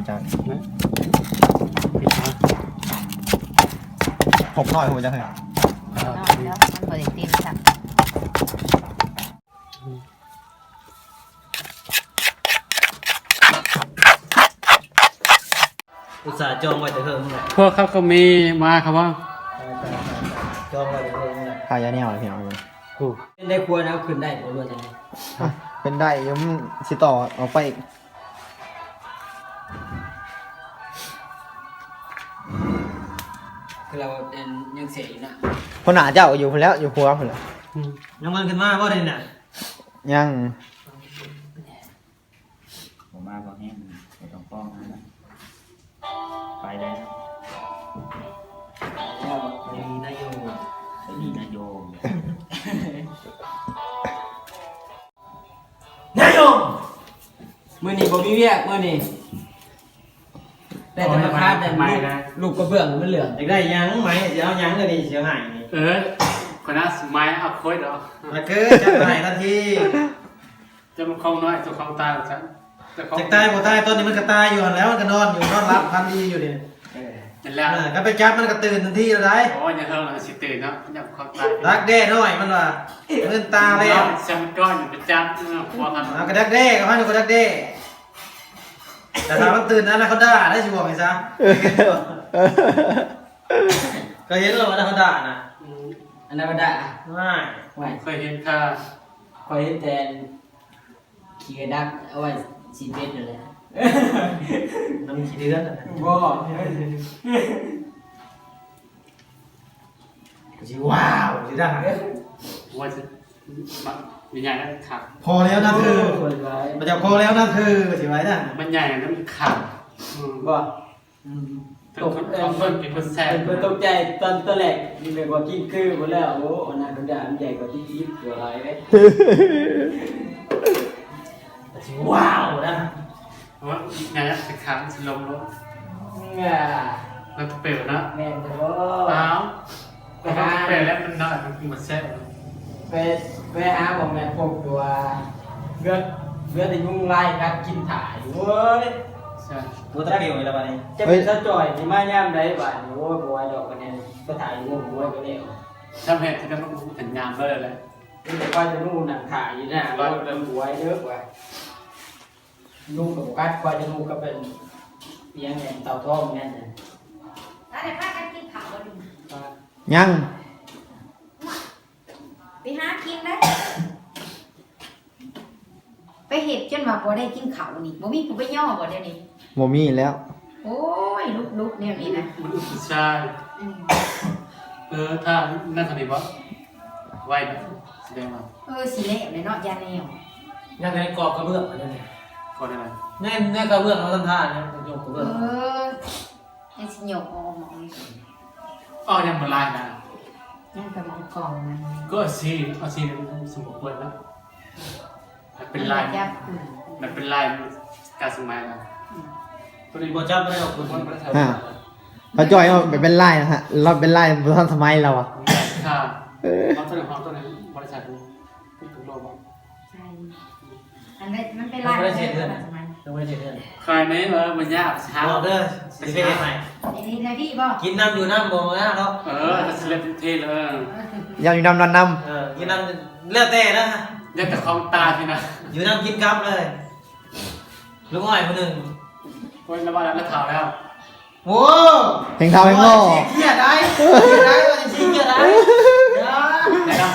อาจารย์ปิดนะผมหน่อยผมจะให้อ่านอนแล้วมันบ่ได้เต็มสักอุตส่าห์จองไว้แต่เพิ่มนี่แหละพวกเขาก็มีมาครับว่าจองไว้แต่เพิ่มนี่แหละขายยาแนวเลยพี่น้องเลยโอ้เป็นได้ครัวนะขึ้นได้บ่รู้จังไงเป็นได้ยมสิต่อเอาไปอีก คือเราเป็นยังเสียอยู่นะคนหนาเจ้าอยู่พุ่นแล้วอยู่ครัวพุ่นแล้วอืมยังมันขึ้นมาบ่ได้น่ะยังผมมาก็แห้งไปตรงป้องนั่นแหละไปแล้วยังมีนายโยสนีนโยมนายโยมื้อนี้บ่มีเวียกมื้อนี้ แต่แต่มาคาดแต่ลูกลูกกระเบื้องมันเหลืองอยากได้หยังไหมเสียเอาหยังก็ดีเสียหายนี่เออคนนั้นสมัยเอาโค้ดเหรอมาเกิดจักตายทันทีจะมันคงน้อยจะคงตายฉันจะคงจักตายบ่ตายต้นนี้มันก็ตายอยู่หั่นแล้วมันก็นอนอยู่นอนรับพันดีอยู่นี่นั่นแหละเออก็ไปจับมันก็ตื่นทันทีแล้วได้โอ้ยอย่าเท่าไหร่สิตื่นเนาะอยากคงตายรักแด้น้อยมันว่าเงินตาแล้วฉันก้อนอยู่ประจำเนาะพวกกัน เอากระดักแด้กับมันก็ดักแด้ แต่ถ้ามันตื่นนะนะเขาด่าได้สิบอกไงซะก็เห็นแล้วว่าเขาด่านะอืมอันนั้นบ่ได้ไม่ไว้เคยเห็นค่ะคอยเห็นแต่ขี่กระดักเอาไว้สีเป็ดนั่นแหละมันขี้เดือนอะบ่สิว้าวสิด่าว่าจะ มันใหญ่แล้วขาดพอแล้วนะเธอคนร้ายมันจะพอแล้วนะเธอสิไว้นะมันใหญ่แล้วมันขาดอืมบ่ตกคนคนเป็นคนแซ่บเป็นตกใจตอนตอนแรกนี่เลยว่ากินคือหมดแล้วโอ้อันนั้นก็ได้มันใหญ่กว่าที่คิดตัวร้ายเลยสิว้าวนะเพราะว่าใหญ่แล้วจะขาดจะลงรถง่าแล้วเปลี่ยวนะแม่นแต่ว่าเปล่าไปหาเปลี่ยวแล้วมันน้อยมันมันแซ่บไป ไปหาผมแม่พบตัวเลือดเลือดในยุ่งไล่กัดกินถ่ายเว้ยใช่ตัวตะเกียบอีกแล้วบัดนี้จะเป็นสะจ่อยที่มาย่ำได้บ้านโอ้ยบัวดอกกันเนี่ยก็ถ่ายงูบัวก็เนี่ยทำเหตุที่ทำให้มันเป็นงามเลยเลยนี่แต่ว่าจะนู่นหนังถ่ายอยู่นะว่าเป็นบัวเยอะกว่านุ่งกับกัดกว่าจะนุ่งก็เป็นเพียงเนี่ยเต่าทองเนี่ยนะแล้วได้พากันกินข้าวบ่ดูยัง ไปหากินได้ ไปเฮ็ดจนว่าบ่ได้กินข้าวนี่บ่มีผู้ไปย่อบ่เดี๋ยวนี้ โมมี่แล้ว โอ้ยลุกๆแนวนี้นะมันอุปชาอืมเออถ้านั่นทำดีวะไวนะแสดงว่าเออสิแล้วเลยเนาะยาแนวยังไงกรอบกระเบื้องอันนี้ก่อนอะไรแน่แน่กระเบื้องเราทำท่าเนี่ยมันยกกระเอเบื้องอยังสิหยกออกมาอีกอ๋อยังมาลายนะ ยังกำลังกล่องมันก็เอาซีเอาซีสมบูรณ์แล้วมันเป็นลายยับอืมมันเป็นลายการสมัยแล้วตัวนี้บ่จับไม่ได้หรอกคุณมันประทับอ่าเขาจอยว่าเป็นไล่นะฮะเราเป็นไล่บนทันสมัยเราอะค่ะเขาตัวหนึ่งเขาตัวหนึ่งบริษัททุกโลกใช่อันนี้มันเป็นลายแบบสมัยยังไม่ได้เจ็ดเดือนใครไหมเออมันยากช้าเอาเด้อสิไปเฮ็ดใหม่อั นนี้นะพี่บ่กินน้ำอยู่น้ำบ่มาเนาะเออจะเล่นเท่เลยยำอยู่นำนำนเออกินน้ำเลือดแต่นะยังแต่ของตาที่นะอยู่น้ำกินกับเลยลูกอ้อยคนหนึ่งโอ้ยระบาดแล้วข่าวแล้วโอ้ำเพลงเทาเพลงโง่เครียดได้เครียดได้ว่าจริงๆเครียดได้นะครับ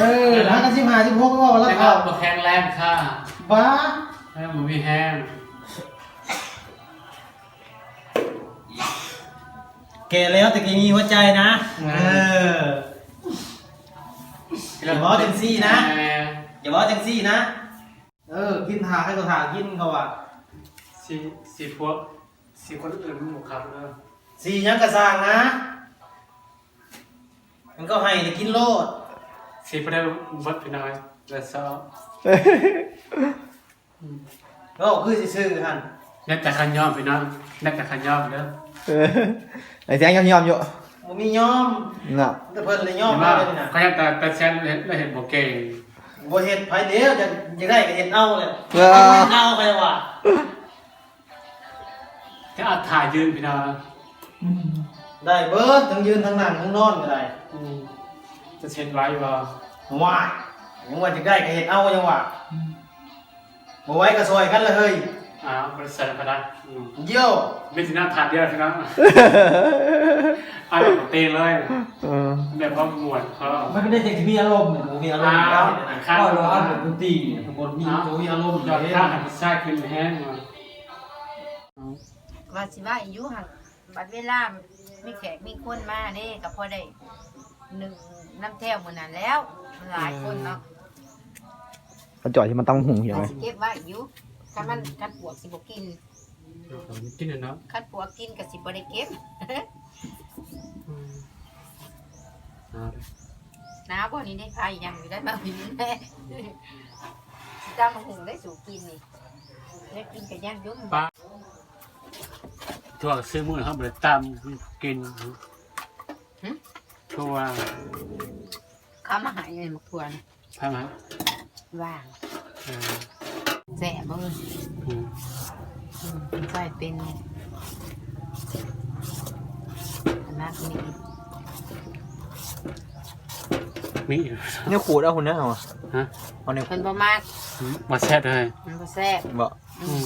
เออแล้วก็สิบห้าสิบหกก็ว่าแล้วแล้วคก็รับมาแข็งแรงค่ะบ้าให้มันมีแห้ง แก่แล้วแต่แกมีหัวใจนะ เออ อย่าบอกจังซี่นะ อย่าบอกจังซี่นะ เออ กินถาให้ตัวถากินเขาอะสีสีพวกสีคนอื่นมันหมดครับเออสีหยังกระสร้างนะ มันก็ให้แต่กินโลดสีพวกได้วัดไปหน่อยแล้วซอก็คือสิซื้อๆหันเล่นแต่ขันย่อมไปเนาะเล่นแต่ขันย่อมเด้อเออ ไอ้เสียงยอมยอมๆอยู่บ่มียอม น่ะแต่เพิ่นเลยยอมเห็นมาว่าเลยนะเขายังแต่แต่แซนได้เห็นโบเก่งบ่เฮ็ดไผเดียวจะจะได้ก็เฮ็ดเอาเลยเออเอาไปว่ะอาถ่ายยืนพี่น้องได้เบิร์ดทั้งยืนทั้งนั่งทั้งนอนก็ได้อืมจะเช็ดไว้บ่ว้ายยังว่าจะได้ก็เห็นเอายังว่าบ่ไว้ก็ซอยกันเลยเฮ้ย อ้าวบริษัทพนักอืมเยี่ยวไม่ถึงหน้าถาดเดียวพี่น้องเอาแบบเตะเลยเออแบบว่าหมวดเขามันก็ได้จากที่มีอารมณ์เนี่ยบ่มีอารมณ์แล้วข้างก็ร้ร้ออนนแบบดนตรีเนี่ยบนมีบ่มีอารมณ์ยอดข้างหันซ้ายขึ้นแห้งมาว่าสิว่าอายุหักบัดเวลามีแขกมีคนมาเด้ก็พอได้หนึ่งน้ำแท้วมื้อนั้นแล้วมันหลายคนเนาะเขาจ่อยที่มันต้องหุงเหี่ยวก็ไหมสิเก็บไว้อยู่ คันมันคันปวกสิบ่กินกินเนาะคันปวกกินก็สิบ่ได้เก็บเอาเลยน้าบ่นี่ได้พายยังอยู่ได้มาพินแม่สิตามมาหุงได้สู่กินนี่ได้กินก็ย่างยุ่มป้าทั่วซื้อมือเขาบริตามกินทั่วข้ามาหายเงินมาทวนใช่ไหมว่างเออ แสบบ่อืมใส่เป็นอันนักนี่มีอยู่เนี่ยขูดเอาหุ่นเนี่ยเอาอะฮะเอาเนี่ยเพิ่นบ่มากมาแซ่บเลยมันบ่แซ่บบ่อืม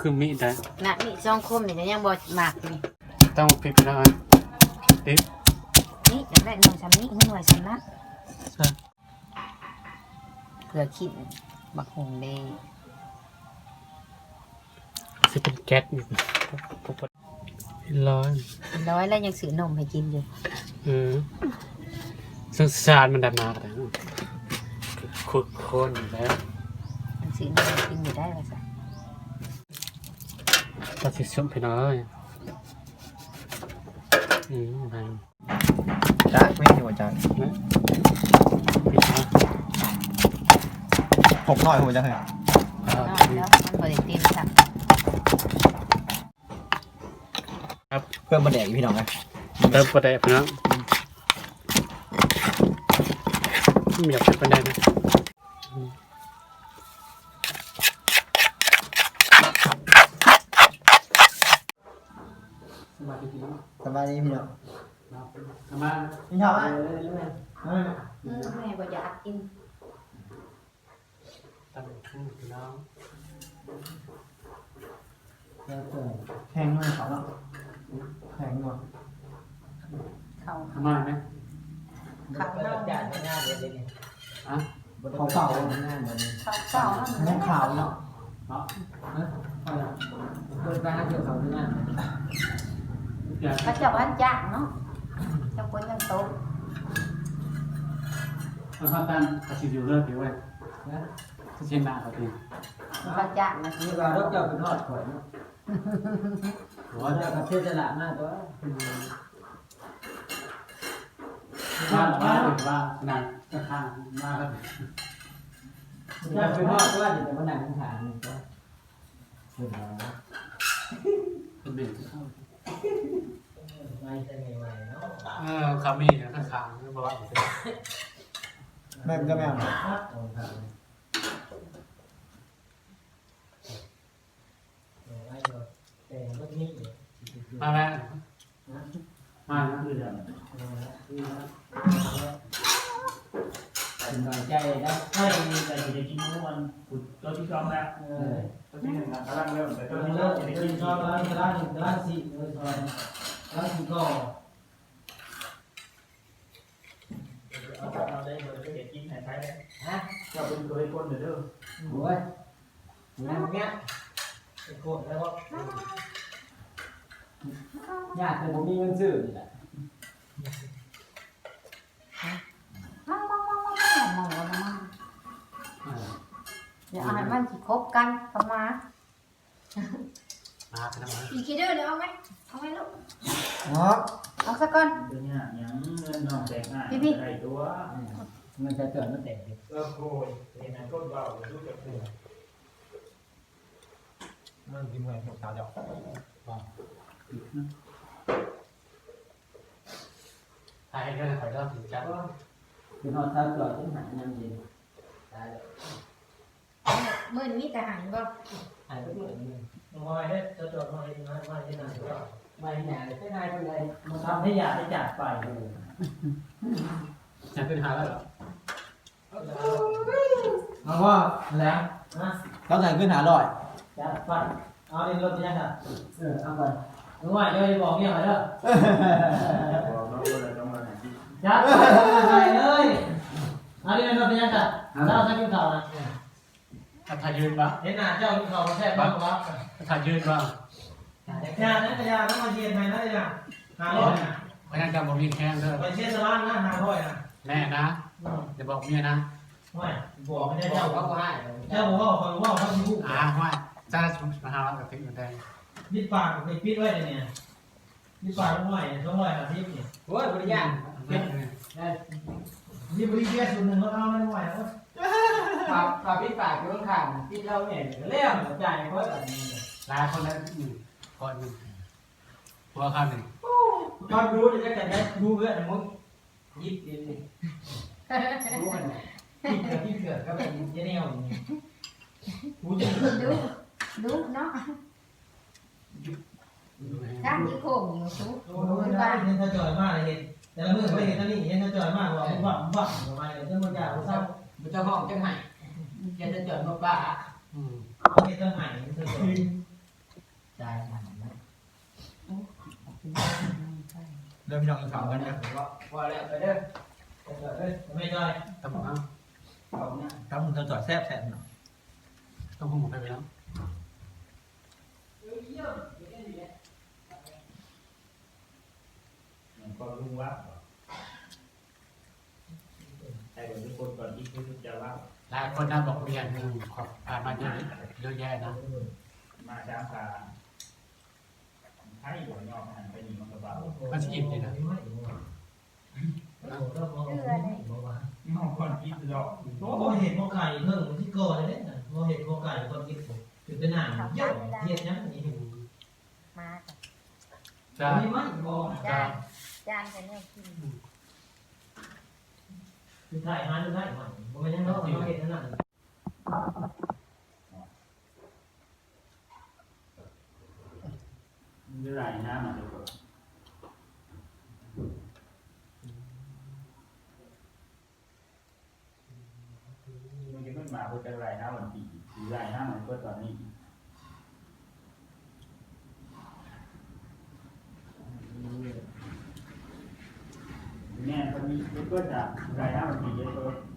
คือมีดได้น่ะนี่ซองคมนี่ก็ยังบ่มากนี่ต้องพริกไปแล้วติ๊บนี่อยากได้หน่วยสำนี้หน่วยสำนักเพื่อคิดบักหงเด้จะเป็น แก๊สอยู่ร้อนร้อยแล้วยังซื้อนมให้กินอยู่อืมสงสารมันดันมากเลยขุดโคนอยู่แล้วยังซื้อนมให้กินอยู่ได้ว่าซะตัดสิสุ่มไปหน่อยอืมไปจ้าไม่ใช่หัวจ้านะปิดนะหกหน่อยหัวจ้าเหรออ่าเนาะแล้วมันบ่ได้เต็มสัก เพิ่มมาแดกอีกพี่น้องไงเริ่มประเดี๋ยวนะไม่อยากเป็นประเด็นนะสบายดีพี่น้องสบายดีพี่น้องทำมาพี่น้องอะอืมแม่บ่อยากกินตำรวจขึ้นพี่น้องแห้งหน่อยเขาเนาะ แห้งหน่อยข้าวทำมาไหมข้าวเน่าจานไม่น่าเลยเนี่ยอะเขาเก่าหน้าเหมือนข้าวเก่าแล้วแห้งขาวเนาะเนาะเปิดร้านเกี่ยวกับหน้าอยากเขาเจะบ้านจ้างเนาะเจ้าคนยังโตเอาข้าวตันกระชิบอยู่เรื่อยไปเว้ยจะเช่นหน้าเขาทีเขาจ้างนะนี่ก็รถเจ้าเป็นทอดข่อยเนาะ หัวว่าจะเจ้ากับเทศละมากตัวบ้านบ้านเป็นบ้านนานก็ข้างมาครับเจ้าเป็นทอดตัวเดี๋ยวมันหนังขานก็เป็นเด็กไม่ใช่ไงไงเนาะเออคามีข้างข้างไม่บอกว่าแม่มันก็แม่เอามาแม่มาคือเดี๋ยวสบายใจนะให้แต่จะกินทุกวันขุดตัวที่จอมแล้วเออตัวที่หนึ่งกำลังเริ่มแต่ตตัอวนที่นี้เริ่เรามจะจะได้ได้กิกินนข้าวร้านร้านร้านสี่เลยซอยร้านสี่ก็เอาจับเอาได้เลยจะเห็นกินไหนใช้เลยฮะจะเป็นเคยคนเด้อโอ้ยงานเนี้ยโคตรแล้วว่า ญาติแต่ผมมีเงินซื้อนี่แหละมองมองมองมองมองมองเดี๋ยวเอาให้มันสิคบกันเข้ามามากันแล้วอีกทีเด้อเดี๋ยวเอาไหมเอาไหมลูกเนาะเอาสักก่อนตัวเนี้ยยังเงินทองแตกง่ายใส่ตัวมันจะเกิดมันแตกดิเออโอ้ยเห็นไหมต้นเบาดูจากตัวมันกินเหมือนหัวขาวดอ กไอ้ก็คอยเริ่มถึงจังคือนอนเช้าก่อนต้องหาเงินเย็นตายแล้วมื่อนี้แต่หันบ่หายไปเมื่อนึงเมื่อวมาให้จะจดมาให้นะมาให้นะไม่แหน่เลยไม่ได้คนใดมาทำให้อยากให้จากไปจะขึ้นหาแล้วเหรอเอาว่าแล้วนะเขาใส่ขึ้นหาลอยจากไปเอาดินรถยังอะเออเอาไป มึงว่าจะไปบอกเมียไปเด้อบอกน้องว่าเราต้องมาหาที่จัดไปเลยเอาดินรถยังอะเจ้าจะกินข้าวนะถ้าทายืนปะเห็นหน้าเจ้ากินข้าวแซ่บบ้างครับถ้าทายืนปะยานะยานะมาเย็นไปนะยาห้าร้อยนะเพราะฉะนั้นจะบอกมีแข้งเด้อไปเช็ดสลานนะห้าร้อยนะแน่นะจะบอกเมียนะไม่บอกไม่ได้เจ้าเจ้าก็ให้เจ้าบอกว่าคอยว่าเขาที่พูดอ่าว่าจ้ามาหาเรากับทิ้งเหมือนเดิม มิดปากไปปิดไว้เลยเนี่ยมิดปากต้องไหวต้องไหวหาทิพย์เนี่ยโอ้ยบริยานเป็นนี่บริเวณส่วนหนึ่งก็เอาไม่ไหวแล้วฝากฝากพี่ฝากอยู่ข้างๆพี่เราเนี่ยเลี้ยงจ่ายเพราะแบบนี้หลายคนแล้วคนหนึ่งหัวข้ามหนึ่งตอนรู้จะจะได้รู้เพื่อนมึงยิบดินรู้มันพี่เกิดพี่เกิดก็เป็นเจเนียลอย่างนี้รู้จะดูดูเนาะ ข้างที่โค้งอยู่ซุกโอ้ยได้เห็นเธอจอยมากเลยเห็นแต่ละมือไม่เห็นท่านี่เห็นเธอจอยมากว่าบ้าบ้าทำไมเจ้ามันยากเศร้าเจ้าห้องจังไห้แกจะเจอยมาป้าอืมเห็นเธอหายเธอจอยใจ่ายมันนะเริ่มพี่น้องกินข้าวกันนะว่าแล้วไปเด้อไม่จอยต้องบอกว่าเอาเนี่ยครับมึงจะจอดแซ่บแซ่บเนาะต้องพูดหมดไปแล้ว มันก็รู้ว่าใครเป็นทุกคนก่อนที่ทุกจะว่าหลายคนน่าบอกเมียหนึ่งขอบผ่านมาเยอะเยอะแยะนะมาช้างตาให้หัวยอกหันไปยิงมันกระเบามันจะอิ่มดีนะมองคนคิดหลอกโอ้เห็นโมไก่เพิ่งที่ก่อนเลยเนี่ยโมเห็นโมไก่คนคิดผมถึงเป็นหนังเยอะเทียนยังนี่อืมมาจ้ามีไหมบอกจ้า จานกันเนี่ยกินคือถ่ายมาดูได้ไหมผมไม่ยังน้องมาเห็นนั่นเรื่อยนะมันจะเกิดมันจะขึ้นมาเพื่อจะไรนะวันที่หรือไรนะมันก็ตอนนี้ เนี่ยตอนนี้ก็จะ